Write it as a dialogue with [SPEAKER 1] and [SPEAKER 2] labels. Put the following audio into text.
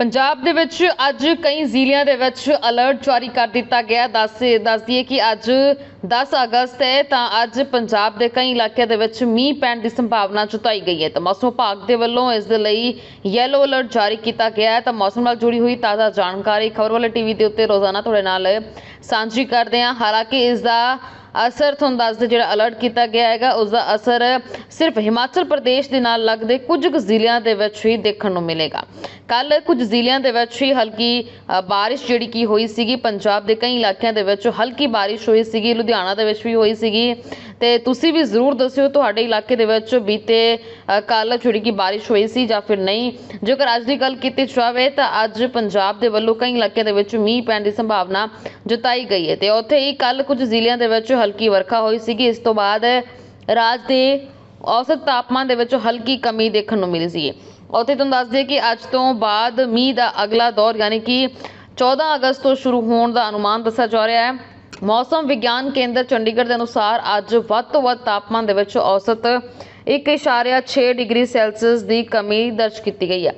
[SPEAKER 1] ਪੰਜਾਬ ਦੇ ਵਿੱਚ ਅੱਜ ਕਈ ਜ਼ਿਲ੍ਹਿਆਂ ਦੇ ਵਿੱਚ ਅਲਰਟ ਜਾਰੀ ਕਰ ਦਿੱਤਾ ਗਿਆ। ਦੱਸ ਦੱਸ ਦਈਏ ਕਿ ਅੱਜ 10 ਅਗਸਤ ਹੈ, ਤਾਂ ਅੱਜ ਪੰਜਾਬ ਦੇ ਕਈ ਇਲਾਕਿਆਂ ਦੇ ਵਿੱਚ ਮੀਂਹ ਪੈਣ ਦੀ ਸੰਭਾਵਨਾ ਜਤਾਈ ਗਈ ਹੈ। ਤਾਂ ਮੌਸਮ ਵਿਭਾਗ ਦੇ ਵੱਲੋਂ ਇਸ ਦੇ ਲਈ ਯੈਲੋ ਅਲਰਟ ਜਾਰੀ ਕੀਤਾ ਗਿਆ ਹੈ। ਤਾਂ ਮੌਸਮ ਨਾਲ ਜੁੜੀ ਹੋਈ ਤਾਜ਼ਾ ਜਾਣਕਾਰੀ ਖਬਰ ਵਾਲੇ ਟੀਵੀ ਦੇ ਉੱਤੇ ਰੋਜ਼ਾਨਾ ਤੁਹਾਡੇ ਨਾਲ ਸਾਂਝੀ ਕਰਦੇ ਹਾਂ। ਹਾਲਾਂਕਿ ਇਸ ਦਾ ਅਸਰ ਤੁਹਾਨੂੰ ਦੱਸਦੇ ਜਿਹੜਾ ਅਲਰਟ ਕੀਤਾ ਗਿਆ ਹੈਗਾ ਉਸ ਦਾ ਅਸਰ ਸਿਰਫ ਹਿਮਾਚਲ ਪ੍ਰਦੇਸ਼ ਦੇ ਨਾਲ ਲੱਗਦੇ ਕੁਝ ਕੁ ਜ਼ਿਲ੍ਹਿਆਂ ਦੇ ਵਿੱਚ ਹੀ ਦੇਖਣ ਨੂੰ ਮਿਲੇਗਾ। ਕੱਲ ਕੁਝ ਜ਼ਿਲ੍ਹਿਆਂ ਦੇ ਵਿੱਚ ਹੀ ਹਲਕੀ ਬਾਰਿਸ਼ ਜਿਹੜੀ ਕੀ ਹੋਈ ਸੀਗੀ, ਪੰਜਾਬ ਦੇ ਕਈ ਇਲਾਕਿਆਂ ਦੇ ਵਿੱਚ ਹਲਕੀ ਬਾਰਿਸ਼ ਹੋਈ ਸੀਗੀ, ਲੁਧਿਆਣਾ ਦੇ ਵਿੱਚ ਵੀ ਹੋਈ ਸੀਗੀ। ਤੇ ਤੁਸੀਂ ਵੀ ਜ਼ਰੂਰ ਦੱਸਿਓ, ਤੁਹਾਡੇ ਇਲਾਕੇ ਦੇ ਵਿੱਚ ਬੀਤੇ ਕੱਲ ਜਿਹੜੀ ਕੀ ਬਾਰਿਸ਼ ਹੋਈ ਸੀ ਜਾਂ ਫਿਰ ਨਹੀਂ। ਜੇਕਰ ਅੱਜ ਦੀ ਗੱਲ ਕੀਤੀ ਜਾਵੇ ਤਾਂ ਅੱਜ ਪੰਜਾਬ ਦੇ ਵੱਲੋਂ ਕਈ ਇਲਾਕਿਆਂ ਦੇ ਵਿੱਚ ਮੀਂਹ ਪੈਣ ਦੀ ਸੰਭਾਵਨਾ ਜਤਾਈ ਗਈ ਹੈ। ਤੇ ਉੱਥੇ ਹੀ ਕੱਲ ਕੁਝ ਜ਼ਿਲ੍ਹਿਆਂ ਦੇ ਵਿੱਚ ਹਲਕੀ ਵਰਖਾ ਹੋਈ ਸੀਗੀ। ਇਸ ਤੋਂ ਬਾਅਦ ਰਾਜ ਦੇ ਔਸਤ ਤਾਪਮਾਨ ਦੇ ਵਿੱਚ ਹਲਕੀ ਕਮੀ ਦੇਖਣ ਨੂੰ ਮਿਲੀ ਸੀ ਉੱਥੇ ਤੁਹਾਨੂੰ ਦੱਸ ਦਈਏ ਕਿ ਅੱਜ ਤੋਂ ਬਾਅਦ ਮੀਂਹ ਦਾ ਅਗਲਾ ਦੌਰ, ਯਾਨੀ ਕਿ 14 ਅਗਸਤ ਤੋਂ ਸ਼ੁਰੂ ਹੋਣ ਦਾ ਅਨੁਮਾਨ ਦੱਸਿਆ ਜਾ ਰਿਹਾ ਹੈ। ਮੌਸਮ ਵਿਗਿਆਨ ਕੇਂਦਰ ਚੰਡੀਗੜ੍ਹ ਦੇ ਅਨੁਸਾਰ ਅੱਜ ਵੱਧ ਤੋਂ ਵੱਧ ਤਾਪਮਾਨ ਦੇ ਵਿੱਚ ਔਸਤ 1.6 ਡਿਗਰੀ ਸੈਲਸੀਅਸ ਦੀ ਕਮੀ ਦਰਜ ਕੀਤੀ ਗਈ ਹੈ।